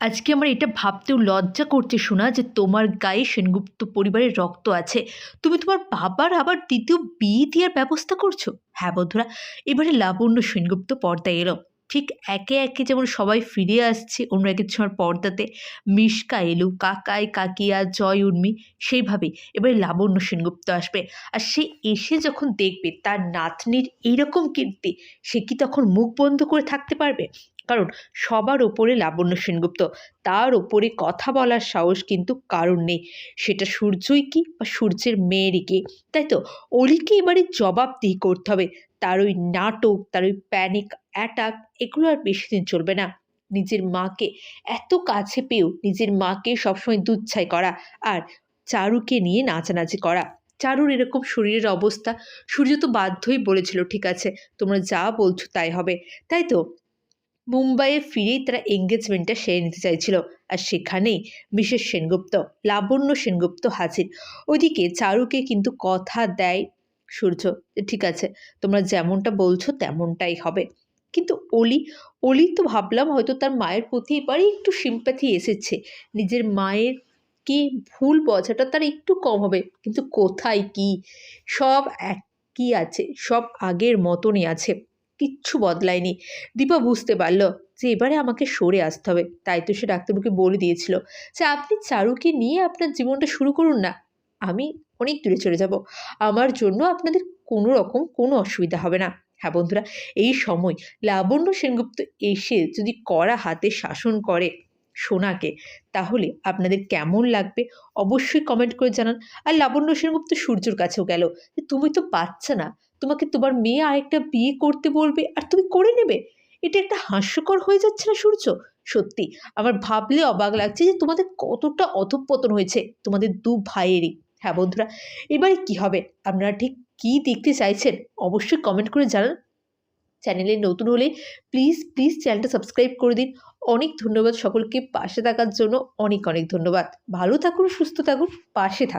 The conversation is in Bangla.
আজকে আমার এটা ভাবতেও লজ্জা করছে শোনা যে তোমার গায়ে সেনগুপ্ত পরিবারের রক্ত আছে। তুমি তোমার বাবার আবার দ্বিতীয় বিয়ে দেওয়ার ব্যবস্থা করছ? হ্যাঁ বন্ধুরা, এবারে লাবণ্য সেনগুপ্ত পর্দায় এলো। ঠিক একে একে যেমন সবাই ফিরে আসছে, অন্য এক ছোঁয়ার পর্দাতে মিশকা এলো, কাকাই, কাকিয়া, জয়, উর্মি, সেইভাবেই। এবারে লাবণ্য সেনগুপ্ত আসবে। আর সে এসে যখন দেখবে তার নাতনির এইরকম কীর্তি, সে কি তখন মুখ বন্ধ করে থাকতে পারবে? কারণ সবার ওপরে লাবণ্য সেনগুপ্ত। তার ওপরে কথা বলার সাহস কিন্তু কারণ নেই। সেটা সূর্যই কি বা সূর্যের মেয়েরই কি? তাই তো অলিকে এবারে জবাবদিহি করতে হবে। তার ওই নাটক, তার ওই প্যানিক অ্যাটাক এগুলো আর বেশি দিন চলবে না। নিজের মাকে এত কাছে পেয়েও নিজের মাকে সবসময় দুচ্ছাই করা আর চারুকে নিয়ে নাচানাচি করা। চারুর এরকম শরীরের অবস্থা, সূর্য তো বাধ্যই বলেছিল, ঠিক আছে, তোমরা যা বলছো তাই হবে। তাই তো মুম্বাইয়ে ফিরেই তারা এঙ্গেজমেন্টটা সেরে নিতে চাইছিল আর সেখানেই মিসেস সেনগুপ্ত, লাবণ্য সেনগুপ্ত হাজির। ওইদিকে চারুকে কিন্তু কথা দেয় সূর্য ঠিক আছে, তোমরা যেমনটা বলছো তেমনটাই হবে। কিন্তু অলি অলি তো ভাবলাম হয়তো তার মায়ের প্রতি এবারে একটু সিম্প্যাথি এসেছে। নিজের মায়ের কি ভুল বোঝাটা তার একটু কম হবে। কিন্তু কোথায় কি? সব একই আছে, সব আগের মতনই আছে, কিচ্ছু বদলায়নি। দীপা বুঝতে পারল যে এবারে আমাকে সরে আসতে হবে। তাই তো সে ডাক্তারবাবুকে বলে দিয়েছিল যে, আপনি চারুকে নিয়ে আপনার জীবনটা শুরু করুন না। আমি অনেক দূরে চলে যাব। আমার জন্য আপনাদের কোনো রকম কোনো অসুবিধা হবে না। হ্যাঁ বন্ধুরা, এই সময় লাবণ্য সেনগুপ্ত এসে যদি কড়া হাতে শাসন করে সোনাকে, তাহলে আপনাদের কেমন লাগবে? অবশ্যই কমেন্ট করে জানান। আর লাবণ্য সেনগুপ্ত সূর্যর কাছেও গেল যে, তুমি তো বাচ্চা না, তোমাকে তোমার মেয়ে আরেকটা বিয়ে করতে বলবে আর তুমি করে নেবে? এটা একটা হাস্যকর হয়ে যাচ্ছে না সূর্য? সত্যি, আমার ভাবলে অবাক লাগছে যে তোমাদের কতটা অধঃপতন হয়েছে, তোমাদের দু ভাইয়েরই। হ্যাঁ বন্ধুরা, এবারে কি হবে? আপনারা ঠিক কি দেখতে চাইছেন অবশ্যই কমেন্ট করে জানান। চ্যানেলে নতুন হলে প্লিজ প্লিজ চ্যানেলটা সাবস্ক্রাইব করে দিন। অনেক ধন্যবাদ সকলকে। পাশে থাকার জন্য অনেক অনেক ধন্যবাদ। ভালো থাকুন, সুস্থ থাকুন, পাশে থাকুন।